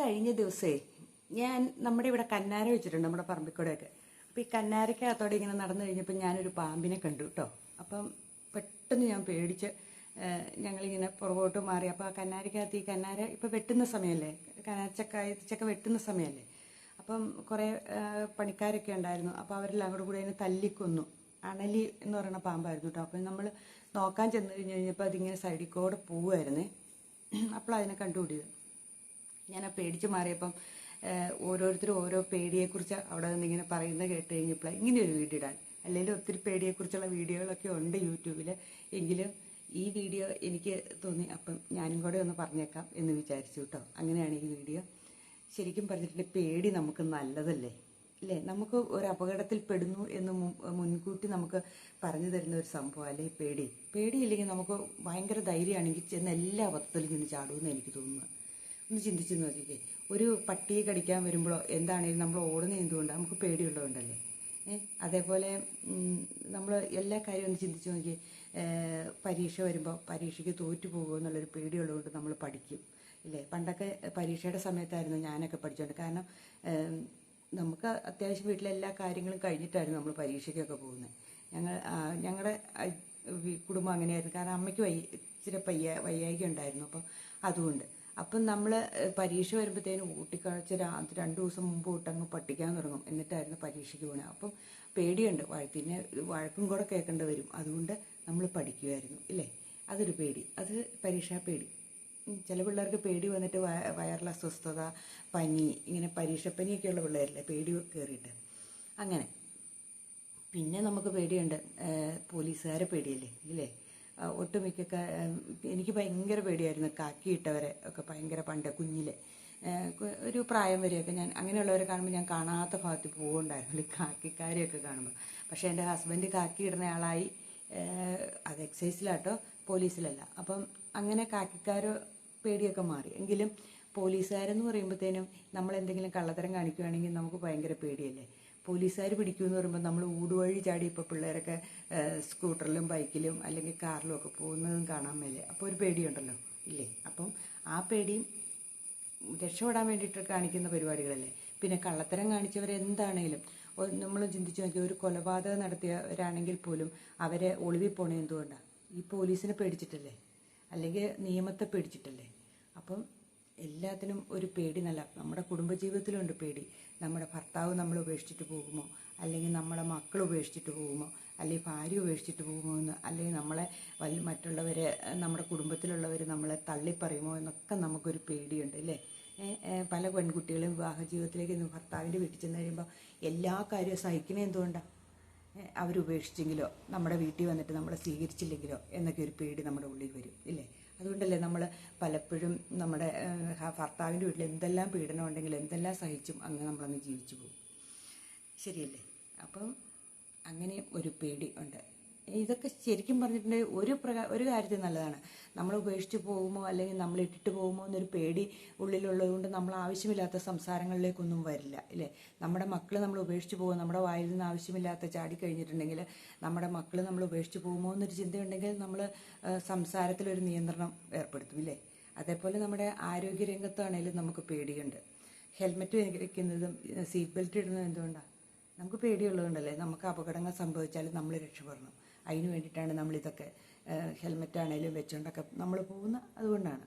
കഴിഞ്ഞ ദിവസേ ഞാൻ നമ്മുടെ ഇവിടെ കന്നാര വെച്ചിട്ടുണ്ട് നമ്മുടെ പറമ്പിക്കൂടെയൊക്കെ. അപ്പോൾ ഈ കന്നാരക്കകത്തോടെ ഇങ്ങനെ നടന്നു കഴിഞ്ഞപ്പോൾ ഞാനൊരു പാമ്പിനെ കണ്ടു കേട്ടോ അപ്പം പെട്ടെന്ന് ഞാൻ പേടിച്ച് ഞങ്ങളിങ്ങനെ പുറകോട്ട് മാറി. അപ്പോൾ ആ കന്നാരക്കകത്ത് ഈ കന്നാര ഇപ്പോൾ വെട്ടുന്ന സമയമല്ലേ കന്നാരച്ചക്ക ചക്ക വെട്ടുന്ന സമയമല്ലേ അപ്പം കുറേ പണിക്കാരൊക്കെ ഉണ്ടായിരുന്നു. അപ്പോൾ അവരെല്ലാം കൂടെ കൂടി അതിനെ തല്ലിക്കൊന്നു. അണലി എന്ന് പറയുന്ന പാമ്പായിരുന്നു കേട്ടോ അപ്പം നമ്മൾ നോക്കാൻ ചെന്ന് കഴിഞ്ഞ് കഴിഞ്ഞപ്പോൾ അതിങ്ങനെ സൈഡിൽ കൂടെ പോവുമായിരുന്നേ അപ്പോൾ അതിനെ കണ്ടുപിടിയത് ഞാൻ ആ പേടിച്ച് മാറിയപ്പം ഓരോരുത്തരും ഓരോ പേടിയെക്കുറിച്ച് അവിടെ നിന്ന് ഇങ്ങനെ പറയുന്നത് കേട്ട് കഴിഞ്ഞപ്പോൾ ഇങ്ങനെ ഒരു വീഡിയോ ഇടാൻ. അല്ലെങ്കിൽ ഒത്തിരി പേടിയെക്കുറിച്ചുള്ള വീഡിയോകളൊക്കെ ഉണ്ട് യൂട്യൂബിൽ എങ്കിലും ഈ വീഡിയോ എനിക്ക് തോന്നി അപ്പം ഞാനും കൂടെ ഒന്ന് പറഞ്ഞേക്കാം എന്ന് വിചാരിച്ചു കേട്ടോ അങ്ങനെയാണ് ഈ വീഡിയോ. ശരിക്കും പറഞ്ഞിട്ടുണ്ടെങ്കിൽ പേടി നമുക്ക് നല്ലതല്ലേ? അല്ലേ? നമുക്ക് ഒരു അപകടത്തിൽ പെടുന്നു എന്ന് മുൻകൂട്ടി നമുക്ക് പറഞ്ഞു തരുന്ന ഒരു സംഭവം അല്ലേ? ഈ പേടി. പേടിയില്ലെങ്കിൽ നമുക്ക് ഭയങ്കര ധൈര്യമാണെങ്കിൽ ചെന്ന് എല്ലാ അബദ്ധത്തിലും ചെന്ന് ചാടുമെന്ന് എനിക്ക് തോന്നുന്നു ഒന്ന് ചിന്തിച്ച് നോക്കിക്കേ. ഒരു പട്ടിയെ കടിക്കാൻ വരുമ്പോഴോ എന്താണെങ്കിലും നമ്മൾ ഓടുന്ന എന്തുകൊണ്ടാണ് നമുക്ക് പേടിയുള്ളതുകൊണ്ടല്ലേ. അതേപോലെ നമ്മൾ എല്ലാ കാര്യവും ഒന്ന് ചിന്തിച്ച് നോക്കി പരീക്ഷ വരുമ്പോൾ പരീക്ഷയ്ക്ക് തോറ്റു പോകുമോ എന്നുള്ളൊരു പേടിയുള്ളതുകൊണ്ട് നമ്മൾ പഠിക്കും. ഇല്ലേ? പണ്ടൊക്കെ പരീക്ഷയുടെ സമയത്തായിരുന്നു ഞാനൊക്കെ പഠിച്ചുകൊണ്ട് കാരണം നമുക്ക് അത്യാവശ്യം വീട്ടിലെ എല്ലാ കാര്യങ്ങളും കഴിഞ്ഞിട്ടായിരുന്നു നമ്മൾ പരീക്ഷയ്ക്കൊക്കെ പോകുന്നത്. ഞങ്ങൾ ഞങ്ങളുടെ കുടുംബം അങ്ങനെയായിരുന്നു. കാരണം അമ്മയ്ക്ക് വയ്യ ഇച്ചിരി പയ്യ വയ്യായിക ഉണ്ടായിരുന്നു. അപ്പം അതുകൊണ്ട് അപ്പം നമ്മൾ പരീക്ഷ വരുമ്പോഴത്തേനും രാത്രി രണ്ട് ദിവസം മുമ്പ് തൊട്ടങ്ങ് പഠിക്കാൻ തുടങ്ങും. എന്നിട്ടായിരുന്നു പരീക്ഷയ്ക്ക് പോകുന്നത് അപ്പം പേടിയുണ്ട്. പിന്നെ വഴക്കും കൂടെ കേൾക്കേണ്ടി വരും. അതുകൊണ്ട് നമ്മൾ പഠിക്കുമായിരുന്നു ഇല്ലേ? അതൊരു പേടി. അത് പരീക്ഷാ പേടി. ചില പിള്ളേർക്ക് പേടി വന്നിട്ട് വയ- വയറിൽ അസ്വസ്ഥത പനി ഇങ്ങനെ പരീക്ഷപ്പനിയൊക്കെയുള്ള പിള്ളേരില്ലേ? പേടി കയറിയിട്ട് അങ്ങനെ. പിന്നെ നമുക്ക് പേടിയുണ്ട്. പോലീസുകാരെ പേടിയല്ലേ? ഇല്ലേ? ഒട്ടുമിക്ക എനിക്ക് ഭയങ്കര പേടിയായിരുന്നു കാക്കിയിട്ടവരെ ഒക്കെ ഭയങ്കര പണ്ട് കുഞ്ഞിലെ. ഒരു പ്രായം വരെയൊക്കെ ഞാൻ അങ്ങനെയുള്ളവരെ കാണുമ്പോൾ ഞാൻ കാണാത്ത ഭാഗത്ത് പോകുന്നുണ്ടായിരുന്നു ഈ കാക്കിക്കാരെയൊക്കെ കാണുമ്പോൾ പക്ഷേ എന്റെ ഹസ്ബൻഡ് കാക്കി ഇടുന്ന ആളായി. അത് എക്സൈസിലാട്ടോ പോലീസിലല്ല. അപ്പം അങ്ങനെ കാക്കിക്കാരോ പേടിയൊക്കെ മാറി. എങ്കിലും പോലീസുകാരെന്ന് പറയുമ്പോഴത്തേനും നമ്മൾ എന്തെങ്കിലും കള്ളത്തരം കാണിക്കുകയാണെങ്കിൽ നമുക്ക് ഭയങ്കര പേടിയല്ലേ? പോലീസുകാർ പിടിക്കുമെന്ന് പറയുമ്പോൾ നമ്മൾ ഊടുവഴി ചാടി ഇപ്പോൾ പിള്ളേരൊക്കെ സ്കൂട്ടറിലും ബൈക്കിലും അല്ലെങ്കിൽ കാറിലും ഒക്കെ പോകുന്നതും കാണാൻ മേലെ. അപ്പോൾ ഒരു പേടിയുണ്ടല്ലോ? ഇല്ലേ? അപ്പം ആ പേടിയും രക്ഷപ്പെടാൻ വേണ്ടിയിട്ട് കാണിക്കുന്ന പരിപാടികളല്ലേ? പിന്നെ കള്ളത്തരം കാണിച്ചവർ എന്താണെങ്കിലും നമ്മൾ ചിന്തിച്ചു നോക്കി ഒരു കൊലപാതകം നടത്തിയവരാണെങ്കിൽ പോലും അവരെ ഒളിവിൽ പോണേ എന്തുകൊണ്ടാണ് ഈ പോലീസിനെ പേടിച്ചിട്ടല്ലേ? അല്ലെങ്കിൽ നിയമത്തെ പേടിച്ചിട്ടല്ലേ? അപ്പം എല്ലാത്തിനും ഒരു പേടി നല്ല നമ്മുടെ കുടുംബജീവിതത്തിലുണ്ട് പേടി. നമ്മുടെ ഭർത്താവ് നമ്മൾ ഉപേക്ഷിച്ചിട്ട് പോകുമോ? അല്ലെങ്കിൽ നമ്മളെ മക്കൾ ഉപേക്ഷിച്ചിട്ട് പോകുമോ? അല്ലെങ്കിൽ ഭാര്യ ഉപേക്ഷിച്ചിട്ട് പോകുമോ എന്ന്? അല്ലെങ്കിൽ നമ്മളെ വല്ല മറ്റുള്ളവർ നമ്മുടെ കുടുംബത്തിലുള്ളവർ നമ്മളെ തള്ളിപ്പറയുമോ എന്നൊക്കെ നമുക്കൊരു പേടിയുണ്ട് അല്ലേ? പല പെൺകുട്ടികളും വിവാഹ ജീവിതത്തിലേക്ക് ഭർത്താവിന്റെ വീട്ടിൽ ചെന്ന് കഴിയുമ്പോൾ എല്ലാ കാര്യവും സഹിക്കണേ എന്തുകൊണ്ടാണ് അവരുപേക്ഷിച്ചെങ്കിലോ നമ്മുടെ വീട്ടിൽ വന്നിട്ട് നമ്മളെ സ്വീകരിച്ചില്ലെങ്കിലോ എന്നൊക്കെ ഒരു പേടി നമ്മുടെ ഉള്ളിൽ വരും ഇല്ലേ? അതുകൊണ്ടല്ലേ നമ്മൾ പലപ്പോഴും നമ്മുടെ ഭർത്താവിന്റെ വീട്ടിൽ എന്തെല്ലാം പീഡനം ഉണ്ടെങ്കിൽ എന്തെല്ലാം സഹിച്ചും അങ്ങനെ നമ്മളങ്ങ് ജീവിച്ചു പോകും. ശരിയല്ലേ? അപ്പം അങ്ങനെ ഒരു പേടി ഉണ്ട്. ഇതൊക്കെ ശരിക്കും പറഞ്ഞിട്ടുണ്ടെങ്കിൽ ഒരു പ്രകാ ഒരു കാര്യത്തിൽ നല്ലതാണ്. നമ്മൾ ഉപേക്ഷിച്ച് പോകുമോ അല്ലെങ്കിൽ നമ്മൾ ഇട്ടിട്ട് പോകുമോ എന്നൊരു പേടി ഉള്ളിലുള്ളതുകൊണ്ട് നമ്മൾ ആവശ്യമില്ലാത്ത സംസാരങ്ങളിലേക്കൊന്നും വരില്ല ഇല്ലേ? നമ്മുടെ മക്കൾ നമ്മൾ ഉപേക്ഷിച്ച് പോകും നമ്മുടെ വായിൽ നിന്ന് ആവശ്യമില്ലാത്ത ചാടി കഴിഞ്ഞിട്ടുണ്ടെങ്കിൽ നമ്മുടെ മക്കൾ നമ്മൾ ഉപേക്ഷിച്ച് പോകുമോ എന്നൊരു ചിന്തയുണ്ടെങ്കിൽ നമ്മൾ സംസാരത്തിലൊരു നിയന്ത്രണം ഏർപ്പെടുത്തും ഇല്ലേ? അതേപോലെ നമ്മുടെ ആരോഗ്യരംഗത്താണേലും നമുക്ക് പേടിയുണ്ട്. ഹെൽമെറ്റ് വയ്ക്കുന്നതും സീറ്റ് ബെൽറ്റ് ഇടുന്നതും എന്തുകൊണ്ടാണ് നമുക്ക് പേടിയുള്ളതുകൊണ്ടല്ലേ? നമുക്ക് അപകടങ്ങൾ സംഭവിച്ചാലും നമ്മൾ രക്ഷപ്പെടണം. അതിന് വേണ്ടിയിട്ടാണ് നമ്മളിതൊക്കെ ഹെൽമെറ്റ് ആണേലും വെച്ചുകൊണ്ടൊക്കെ നമ്മൾ പോകുന്ന അതുകൊണ്ടാണ്.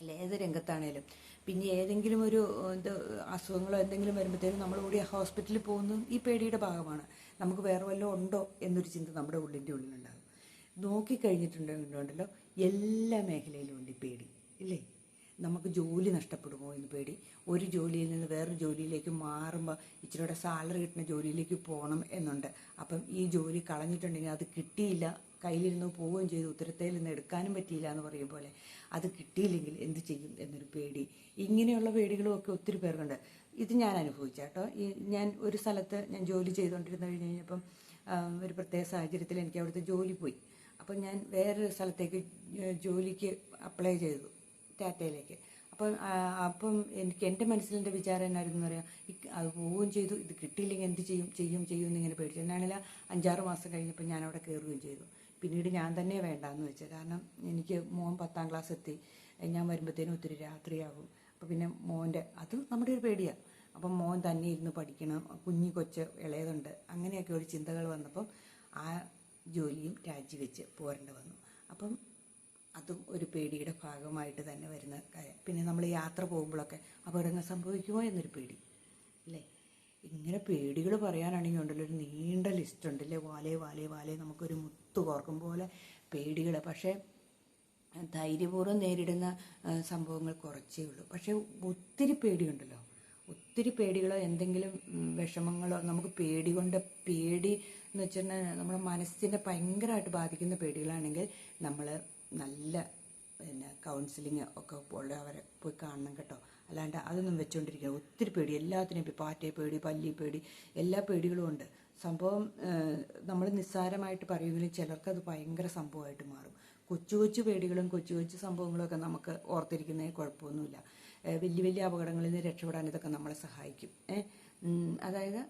അല്ല ഏത് രംഗത്താണേലും. പിന്നെ ഏതെങ്കിലും ഒരു എന്ത് അസുഖങ്ങളോ എന്തെങ്കിലും വരുമ്പോഴത്തേനും നമ്മൾ കൂടി ഹോസ്പിറ്റലിൽ പോകുന്നതും ഈ പേടിയുടെ ഭാഗമാണ്. നമുക്ക് വേറെ വല്ലതും ഉണ്ടോ എന്നൊരു ചിന്ത നമ്മുടെ ഉള്ളിന്റെ ഉള്ളിലുണ്ടാകും. നോക്കിക്കഴിഞ്ഞിട്ടുണ്ടെങ്കിലുണ്ടല്ലോ എല്ലാ മേഖലയിലും ഉണ്ട് ഈ പേടി ഇല്ലേ? നമുക്ക് ജോലി നഷ്ടപ്പെടുമോ എന്ന് പേടി. ഒരു ജോലിയിൽ നിന്ന് വേറൊരു ജോലിയിലേക്ക് മാറുമ്പോൾ ഇച്ചിരിയുടെ സാലറി കിട്ടുന്ന ജോലിയിലേക്ക് പോകണം എന്നുണ്ട്. അപ്പം ഈ ജോലി കളഞ്ഞിട്ടുണ്ടെങ്കിൽ അത് കിട്ടിയില്ല കയ്യിലിരുന്ന് പോവുകയും ചെയ്തു ഉത്തരത്തേൽ നിന്ന് എടുക്കാനും പറ്റിയില്ല എന്ന് പറയും പോലെ. അത് കിട്ടിയില്ലെങ്കിൽ എന്ത് ചെയ്യും എന്നൊരു പേടി. ഇങ്ങനെയുള്ള പേടികളും ഒക്കെ ഒത്തിരി പേർക്കുണ്ട്. ഇത് ഞാൻ അനുഭവിച്ച കേട്ടോ ഈ ഞാൻ ഒരു സ്ഥലത്ത് ഞാൻ ജോലി ചെയ്തുകൊണ്ടിരുന്ന കഴിഞ്ഞ് കഴിഞ്ഞപ്പം ഒരു പ്രത്യേക സാഹചര്യത്തിൽ എനിക്ക് അവിടുത്തെ ജോലി പോയി. അപ്പം ഞാൻ വേറൊരു സ്ഥലത്തേക്ക് ജോലിക്ക് അപ്ലൈ ചെയ്തു. ടാറ്റയിലേക്ക് അപ്പം അപ്പം എനിക്ക് എന്റെ മനസ്സിലെന്റെ വിചാരം എന്നായിരുന്നു എന്ന് പറയാം അത് പോവുകയും ചെയ്തു ഇത് കിട്ടിയില്ലെങ്കിൽ എന്ത് ചെയ്യും ചെയ്യും ചെയ്യും എന്നിങ്ങനെ പേടിച്ചു. എന്നാണെങ്കിൽ അഞ്ചാറ് മാസം കഴിഞ്ഞപ്പോൾ ഞാൻ അവിടെ കയറുകയും ചെയ്തു. പിന്നീട് ഞാൻ തന്നെ വേണ്ടാന്ന് വെച്ചത് കാരണം എനിക്ക് മോൻ പത്താം ക്ലാസ് എത്തി. ഞാൻ വരുമ്പോഴത്തേനും ഒത്തിരി രാത്രിയാകും. അപ്പോൾ പിന്നെ മോന്റെ അത് നമ്മുടെ ഒരു പേടിയാണ് അപ്പം മോൻ തന്നെ ഇരുന്ന് പഠിക്കണം. കുഞ്ഞു കൊച്ച് ഇളയതുണ്ട്. അങ്ങനെയൊക്കെ ഒരു ചിന്തകൾ വന്നപ്പം ആ ജോലിയും രാജിവെച്ച് പോരേണ്ടി വന്നു. അപ്പം അതും ഒരു പേടിയുടെ ഭാഗമായിട്ട് തന്നെ വരുന്ന കാര്യം. പിന്നെ നമ്മൾ യാത്ര പോകുമ്പോഴൊക്കെ അപകടങ്ങൾ സംഭവിക്കുമോ എന്നൊരു പേടി. അല്ലേ? ഇങ്ങനെ പേടികൾ പറയാനാണെങ്കിൽ ഉണ്ടല്ലോ ഒരു നീണ്ട ലിസ്റ്റ് ഉണ്ട് അല്ലേ? വാലേ വാലേ വാലേ നമുക്കൊരു മുത്തു കോർക്കും പോലെ പേടികൾ. പക്ഷേ ധൈര്യപൂർവം നേരിടുന്ന സംഭവങ്ങൾ കുറച്ചേ ഉള്ളൂ. പക്ഷേ ഒത്തിരി പേടിയുണ്ടല്ലോ. ഒത്തിരി പേടികളോ എന്തെങ്കിലും വിഷമങ്ങളോ നമുക്ക് പേടി കൊണ്ട് പേടി എന്ന് വെച്ചിട്ടുണ്ടെങ്കിൽ നമ്മുടെ മനസ്സിനെ ഭയങ്കരമായിട്ട് ബാധിക്കുന്ന പേടികളാണെങ്കിൽ നമ്മൾ നല്ല പിന്നെ കൗൺസിലിങ് ഒക്കെ ഉള്ളവരെ പോയി കാണണം കേട്ടോ. അല്ലാണ്ട് അതൊന്നും വെച്ചുകൊണ്ടിരിക്കുക ഒത്തിരി പേടി. എല്ലാത്തിനും ഇപ്പോൾ പാറ്റയെ പേടി പല്ലി പേടി എല്ലാ പേടികളും ഉണ്ട്. സംഭവം നമ്മൾ നിസ്സാരമായിട്ട് പറയുമെങ്കിലും ചിലർക്കത് ഭയങ്കര സംഭവമായിട്ട് മാറും. കൊച്ചു കൊച്ചു പേടികളും കൊച്ചു കൊച്ചു സംഭവങ്ങളൊക്കെ നമുക്ക് ഓർത്തിരിക്കുന്നതിന് കുഴപ്പമൊന്നുമില്ല. വലിയ വലിയ അപകടങ്ങളിൽ നിന്ന് രക്ഷപ്പെടാൻ ഇതൊക്കെ നമ്മളെ സഹായിക്കും. അതായത്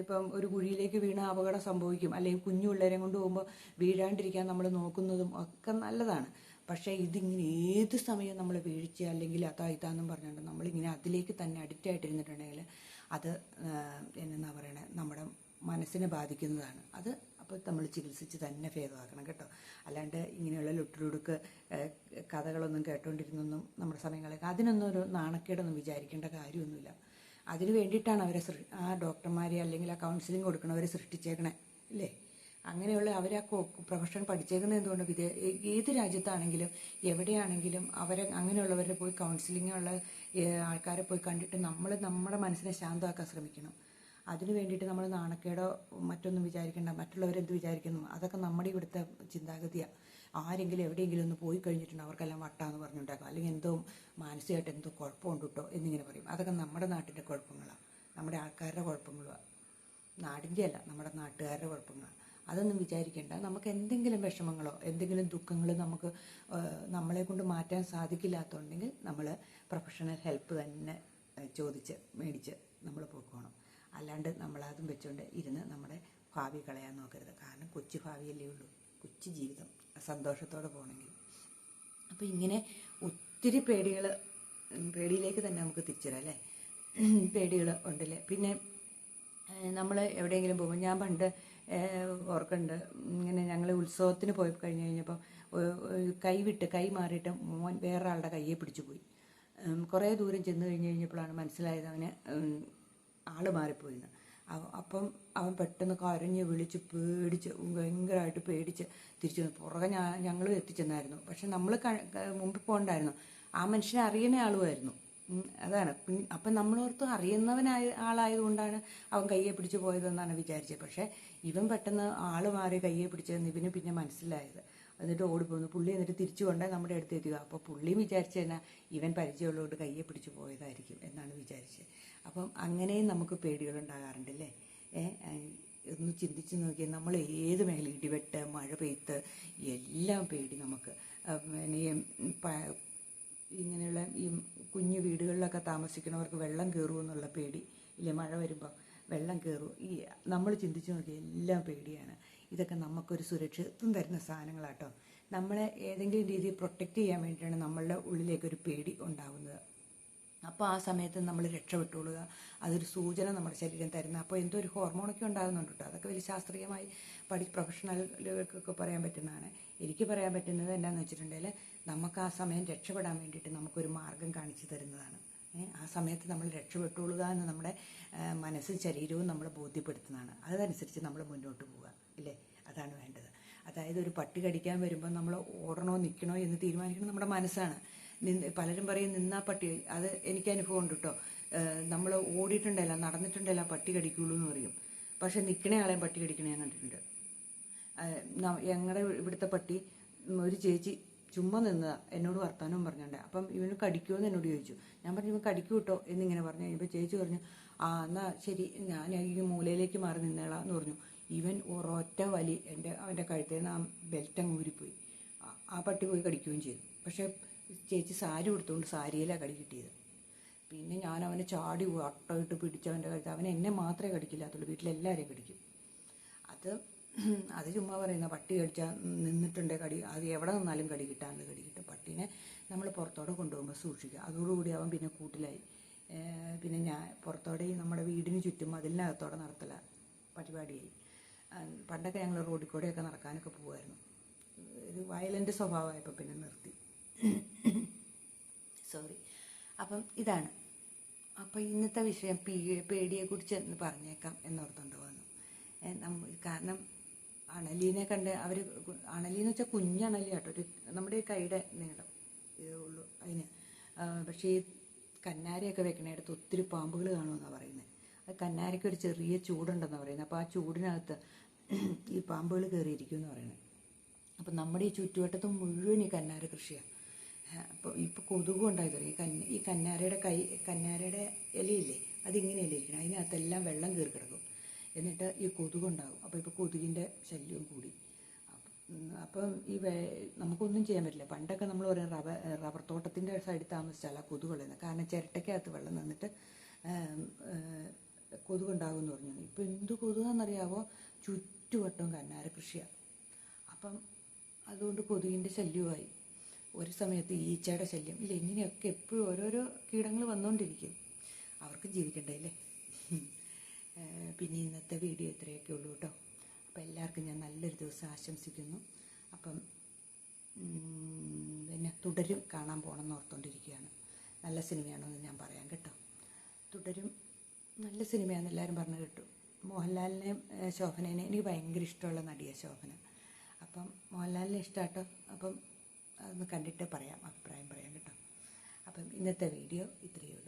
ഇപ്പം ഒരു കുഴിയിലേക്ക് വീണ അപകടം സംഭവിക്കും. അല്ലെങ്കിൽ കുഞ്ഞു പിള്ളേരെ കൊണ്ട് പോകുമ്പോൾ വീഴാണ്ടിരിക്കാൻ നമ്മൾ നോക്കുന്നതും ഒക്കെ നല്ലതാണ്. പക്ഷേ ഇതിങ്ങനെ ഏത് സമയം നമ്മൾ വീഴ്ച അല്ലെങ്കിൽ അതാ ഇതാന്നും പറഞ്ഞുകൊണ്ട് നമ്മളിങ്ങനെ അതിലേക്ക് തന്നെ അഡിക്റ്റ് ആയിട്ടിരുന്നിട്ടുണ്ടെങ്കിൽ അത് എന്നാ പറയണേ നമ്മുടെ മനസ്സിനെ ബാധിക്കുന്നതാണ്. അത് അപ്പോൾ നമ്മൾ ചികിത്സിച്ച് തന്നെ ഭേദമാക്കണം കേട്ടോ. അല്ലാണ്ട് ഇങ്ങനെയുള്ള ലുട്ടിലുടുക്ക് കഥകളൊന്നും കേട്ടോണ്ടിരുന്നൊന്നും നമ്മുടെ സമയങ്ങളൊക്കെ അതിനൊന്നും ഒരു നാണക്കേടൊന്നും വിചാരിക്കേണ്ട കാര്യമൊന്നുമില്ല. അതിന് വേണ്ടിയിട്ടാണ് അവരെ ആ ഡോക്ടർമാരെ അല്ലെങ്കിൽ ആ കൗൺസിലിംഗ് കൊടുക്കണവരെ സൃഷ്ടിച്ചേക്കണേ അല്ലേ അങ്ങനെയുള്ള അവർ ആ പ്രൊഫഷൻ പഠിച്ചേക്കുന്നത് എന്തുകൊണ്ട്? വിദേ ഏത് രാജ്യത്താണെങ്കിലും എവിടെയാണെങ്കിലും അവരെ അങ്ങനെയുള്ളവരെ പോയി കൗൺസിലിംഗ് ഉള്ള ആൾക്കാരെ പോയി കണ്ടിട്ട് നമ്മൾ നമ്മുടെ മനസ്സിനെ ശാന്തമാക്കാൻ ശ്രമിക്കണം. അതിനു വേണ്ടിയിട്ട് നമ്മൾ നാണക്കേടോ മറ്റൊന്നും വിചാരിക്കേണ്ട മറ്റുള്ളവരെന്ത് വിചാരിക്കുന്നു? അതൊക്കെ നമ്മുടെ ഇവിടുത്തെ ചിന്താഗതിയാണ് ആരെങ്കിലും എവിടെയെങ്കിലും ഒന്ന് പോയി കഴിഞ്ഞിട്ടുണ്ട്? അവർക്കെല്ലാം വട്ടാന്ന് പറഞ്ഞുണ്ടാക്കും അല്ലെങ്കിൽ എന്തോ മാനസികമായിട്ട് എന്തോ കുഴപ്പമുണ്ട് കേട്ടോ എന്നിങ്ങനെ പറയും. അതൊക്കെ നമ്മുടെ നാട്ടിന്റെ കുഴപ്പങ്ങളാണ് നമ്മുടെ ആൾക്കാരുടെ കുഴപ്പങ്ങളുമാണ് നാടിന്റെ അല്ല നമ്മുടെ നാട്ടുകാരുടെ കുഴപ്പങ്ങളാണ് അതൊന്നും വിചാരിക്കേണ്ട. നമുക്ക് എന്തെങ്കിലും വിഷമങ്ങളോ എന്തെങ്കിലും ദുഃഖങ്ങളോ നമുക്ക് നമ്മളെ കൊണ്ട് മാറ്റാൻ സാധിക്കില്ലാത്തതുണ്ടെങ്കിൽ നമ്മൾ പ്രൊഫഷണൽ ഹെൽപ്പ് തന്നെ ചോദിച്ച് മേടിച്ച് നമ്മൾ പോയിക്കോണം. അല്ലാണ്ട് നമ്മളതും വെച്ചുകൊണ്ട് ഇരുന്ന് നമ്മുടെ ഭാവി കളയാൻ നോക്കരുത്. കാരണം കൊച്ചു ഭാവിയല്ലേ ഉള്ളൂ. കൊച്ചു ജീവിതം സന്തോഷത്തോടെ പോകണമെങ്കിൽ. അപ്പോൾ ഇങ്ങനെ ഒത്തിരി പേടികൾ പേടിയിലേക്ക് തന്നെ നമുക്ക് തിരിച്ചുതരാം അല്ലേ? പേടികൾ ഉണ്ടല്ലേ? പിന്നെ നമ്മൾ എവിടെയെങ്കിലും പോകുമ്പോൾ ഞാൻ പണ്ട് ഓർക്കുന്നുണ്ട് ഇങ്ങനെ ഞങ്ങൾ ഉത്സവത്തിന് പോയി കഴിഞ്ഞ് കഴിഞ്ഞപ്പോൾ കൈവിട്ട് കൈ മാറിയിട്ട് മോൻ വേറൊരാളുടെ കയ്യെ പിടിച്ചു പോയി. കുറേ ദൂരം ചെന്ന് കഴിഞ്ഞ് കഴിഞ്ഞപ്പോഴാണ് മനസ്സിലായത് അവന് ആൾ അവ- അപ്പം അവൻ പെട്ടെന്ന് കരഞ്ഞ് വിളിച്ച് പേടിച്ച് ഭയങ്കരമായിട്ട് പേടിച്ച് തിരിച്ചു വന്നു. പുറകെ ഞാൻ ഞങ്ങളും എത്തിച്ചെന്നായിരുന്നു. പക്ഷെ നമ്മൾ മുമ്പിൽ പോകണ്ടായിരുന്നു. ആ മനുഷ്യനെ അറിയുന്ന ആളുമായിരുന്നു. അതാണ്. അപ്പം നമ്മളോർത്ത് അറിയുന്നവനായ ആളായതുകൊണ്ടാണ് അവൻ കയ്യെ പിടിച്ച് പോയതെന്നാണ് വിചാരിച്ചത്. പക്ഷേ ഇവൻ പെട്ടെന്ന് ആൾ മാറി കയ്യെ പിടിച്ചതെന്ന് ഇവന് പിന്നെ മനസ്സിലായത്. എന്നിട്ട് ഓടിപ്പോന്നു. പുള്ളി എന്നിട്ട് തിരിച്ചു കൊണ്ടേ നമ്മുടെ അടുത്ത് എത്തുക അപ്പോൾ പുള്ളിയും വിചാരിച്ചു തന്നെ ഇവൻ പരിചയമുള്ളതുകൊണ്ട് കയ്യെ പിടിച്ചു പോയതായിരിക്കും എന്നാണ് വിചാരിച്ചത് അപ്പം അങ്ങനെയും നമുക്ക് പേടികളുണ്ടാകാറുണ്ട് അല്ലേ ഒന്ന് ചിന്തിച്ച് നോക്കിയാൽ നമ്മൾ ഏത് മേഖല ഇടിവെട്ട് മഴ പെയ്ത്ത് എല്ലാം പേടി നമുക്ക്. പിന്നെ ഇങ്ങനെയുള്ള ഈ കുഞ്ഞു വീടുകളിലൊക്കെ താമസിക്കുന്നവർക്ക് വെള്ളം കയറും എന്നുള്ള പേടി ഇല്ലേ? മഴ വരുമ്പോൾ വെള്ളം കയറും ഈ നമ്മൾ ചിന്തിച്ച് നോക്കിയാൽ എല്ലാം പേടിയാണ്. ഇതൊക്കെ നമുക്കൊരു സുരക്ഷിതത്വം തരുന്ന സാധനങ്ങളാട്ടോ. നമ്മളെ ഏതെങ്കിലും രീതിയിൽ പ്രൊട്ടക്റ്റ് ചെയ്യാൻ വേണ്ടിയിട്ടാണ് നമ്മളുടെ ഉള്ളിലേക്കൊരു പേടി ഉണ്ടാവുന്നത്. അപ്പോൾ ആ സമയത്ത് നമ്മൾ രക്ഷപ്പെട്ടുകൊള്ളുക അതൊരു സൂചന നമ്മുടെ ശരീരം തരുന്ന. അപ്പോൾ എന്തോ ഒരു ഹോർമോണൊക്കെ ഉണ്ടാകുന്നുണ്ട് കേട്ടോ അതൊക്കെ വലിയ ശാസ്ത്രീയമായി പഠി പ്രൊഫഷണലുകൾക്കൊക്കെ പറയാൻ പറ്റുന്നതാണ്. എനിക്ക് പറയാൻ പറ്റുന്നത് എന്താണെന്ന് വെച്ചിട്ടുണ്ടെങ്കിൽ നമുക്ക് ആ സമയം രക്ഷപ്പെടാൻ വേണ്ടിയിട്ട് നമുക്കൊരു മാർഗം കാണിച്ചു തരുന്നതാണ്. ആ സമയത്ത് നമ്മൾ രക്ഷപ്പെട്ടുകൊള്ളുക എന്ന് നമ്മുടെ മനസ്സും ശരീരവും നമ്മളെ ബോധ്യപ്പെടുത്തുന്നതാണ്. അതനുസരിച്ച് നമ്മൾ മുന്നോട്ട് പോവുക. ഇല്ലേ? അതാണ് വേണ്ടത്. അതായത് ഒരു പട്ടി കടിക്കാൻ വരുമ്പോൾ നമ്മൾ ഓടണോ നിൽക്കണോ എന്ന് തീരുമാനിക്കുന്നത് നമ്മുടെ മനസ്സാണ്. നിന്ന് പലരും പറയും നിന്നാ പട്ടി അത് എനിക്ക് അനുഭവം ഉണ്ട് കേട്ടോ നമ്മൾ ഓടിയിട്ടുണ്ടല്ല നടന്നിട്ടുണ്ടല്ല പട്ടി കടിക്കുള്ളൂ എന്ന് പറയും. പക്ഷെ നിൽക്കണ ആളെയും പട്ടി കടിക്കണേ കണ്ടിട്ടുണ്ട്. ഞങ്ങളുടെ ഇവിടുത്തെ പട്ടി ഒരു ചേച്ചി ചുമ്മാ നിന്നതാ എന്നോട് വർത്താനവും പറഞ്ഞിട്ടുണ്ട്. അപ്പം ഇവന് കടിക്കുമോ എന്ന് എന്നോട് ചോദിച്ചു. ഞാൻ പറഞ്ഞു ഇവൻ കടിക്കൂ കേട്ടോ എന്നിങ്ങനെ പറഞ്ഞു. കഴിഞ്ഞപ്പോൾ ചേച്ചി പറഞ്ഞു ആ എന്നാ ശരി ഞാൻ ഈ മൂലയിലേക്ക് മാറി നിന്നേളാം എന്ന് പറഞ്ഞു. ഇവൻ ഒരൊറ്റ വലി എന്റെ അവന്റെ കഴുത്തിൽ നിന്ന് ആ ബെൽറ്റ് അങ്ങ് ഊരിപ്പോയി. ആ- പട്ടി പോയി കടിക്കുകയും ചെയ്തു. പക്ഷേ ചേച്ചി സാരി കൊടുത്തുകൊണ്ട് സാരിയിലാണ് കടി കിട്ടിയത്. പിന്നെ ഞാൻ അവനെ ചാടി വട്ടമിട്ട് പിടിച്ച് അവന്റെ കഴുത്ത് അവൻ എന്നെ മാത്രമേ കടിക്കില്ലാത്തുള്ളൂ വീട്ടിലെല്ലാവരെയും കടിക്കും. അത് അത് ചുമ്മാ പറയുന്ന പട്ടി കടിച്ചാൽ നിന്നിട്ടുണ്ടേ കടി അത് എവിടെ നിന്നാലും കടി കിട്ടാണ്ട് കടി കിട്ടും. പട്ടീനെ നമ്മൾ പുറത്തോടെ കൊണ്ടുപോകുമ്പോൾ സൂക്ഷിക്കുക. അതോടുകൂടി അവൻ പിന്നെ കൂട്ടിലായി. പിന്നെ ഞാൻ പുറത്തോടെ നമ്മുടെ വീടിന് ചുറ്റും അതിലിനകത്തോടെ നടത്തല പരിപാടിയായി. പണ്ടൊക്കെ ഞങ്ങൾ റോഡിൽ കൂടെയൊക്കെ നടക്കാനൊക്കെ പോകുമായിരുന്നു ഒരു വയലന്റ് സ്വഭാവമായപ്പോൾ പിന്നെ നിർത്തി. സോറി അപ്പം ഇതാണ്. അപ്പം ഇന്നത്തെ വിഷയം പീ പേടിയെക്കുറിച്ച് എന്ന് പറഞ്ഞേക്കാം എന്നോർത്തുകൊണ്ട് വന്നു. കാരണം അണലീനെ കണ്ട് അവർ അണലീന്ന് വെച്ചാൽ കുഞ്ഞണലി കേട്ടോ ഒരു നമ്മുടെ കൈയുടെ നീളം. ഇതേ ഉള്ളൂ. അതിന് പക്ഷേ ഈ കന്നാരിയൊക്കെ വെക്കണയിടത്ത് ഒത്തിരി പാമ്പുകൾ കാണുമെന്നാണ് പറയുന്നത് കന്നാരയ്ക്ക് ഒരു ചെറിയ ചൂടുണ്ടെന്നാണ് പറയുന്നത്. അപ്പോൾ ആ ചൂടിനകത്ത് ഈ പാമ്പുകൾ കയറിയിരിക്കും എന്ന് പറയുന്നത്. അപ്പം നമ്മുടെ ഈ ചുറ്റുവട്ടത്ത് മുഴുവൻ ഈ കന്നാര കൃഷിയാണ് അപ്പോൾ ഇപ്പോൾ കൊതുകും ഉണ്ടായി തുടങ്ങി. കന്ന ഈ കന്നാരയുടെ കൈ കന്നാരയുടെ ഇലയില്ലേ അതിങ്ങനെ ഇലയിരിക്കണം. അതിനകത്തെല്ലാം വെള്ളം കയറി കിടക്കും. എന്നിട്ട് ഈ കൊതുകുണ്ടാകും അപ്പോൾ ഇപ്പോൾ കൊതുകിന്റെ ശല്യവും കൂടി. അപ്പം, ഈ നമുക്കൊന്നും ചെയ്യാൻ പറ്റില്ല. പണ്ടൊക്കെ നമ്മൾ പറയും റബ്ബർ റബ്ബർ തോട്ടത്തിന്റെ സൈഡിൽ താമസിച്ചാൽ ആ കൊതുകുള്ളത് കാരണം ചിരട്ടയ്ക്കകത്ത് വെള്ളം നിന്നിട്ട് ഏം, എന്ന് കൊതുകുണ്ടാകുമെന്ന് പറഞ്ഞു. ഇപ്പോൾ എന്ത് കൊതുകാണെന്നറിയാവോ ചുറ്റുവട്ടവും കന്നാര കൃഷിയാണ് അപ്പം അതുകൊണ്ട് കൊതുകിന്റെ ശല്യമായി ഒരു സമയത്ത് ഈച്ചയുടെ ശല്യം. ഇല്ല ഇങ്ങനെയൊക്കെ എപ്പോഴും ഓരോരോ കീടങ്ങൾ വന്നുകൊണ്ടിരിക്കും അവർക്ക് ജീവിക്കണ്ടേ അല്ലേ? പിന്നെ ഇന്നത്തെ വീഡിയോ ഇത്രയൊക്കെ ഉള്ളൂ കേട്ടോ. അപ്പോൾ എല്ലാവർക്കും ഞാൻ നല്ലൊരു ദിവസം ആശംസിക്കുന്നു. അപ്പം പിന്നെ തുടരും കാണാൻ പോകണമെന്ന് ഓർത്തുകൊണ്ടിരിക്കുകയാണ് നല്ല സിനിമയാണോ എന്ന് ഞാൻ പറയാം കേട്ടോ. തുടരും. നല്ല സിനിമയാണെന്ന് എല്ലാവരും പറഞ്ഞു കേട്ടു. മോഹൻലാലിനെ ശോഭനേനെ എനിക്ക് ഭയങ്കര ഇഷ്ടമുള്ള നടിയാണ് ശോഭന. അപ്പം മോഹൻലാലിനെ ഇഷ്ടമാട്ടോ അപ്പം അതൊന്ന് കണ്ടിട്ട് പറയാം അഭിപ്രായം പറയാം കേട്ടോ. അപ്പം ഇന്നത്തെ വീഡിയോ ഇത്രയേ ഉള്ളൂ.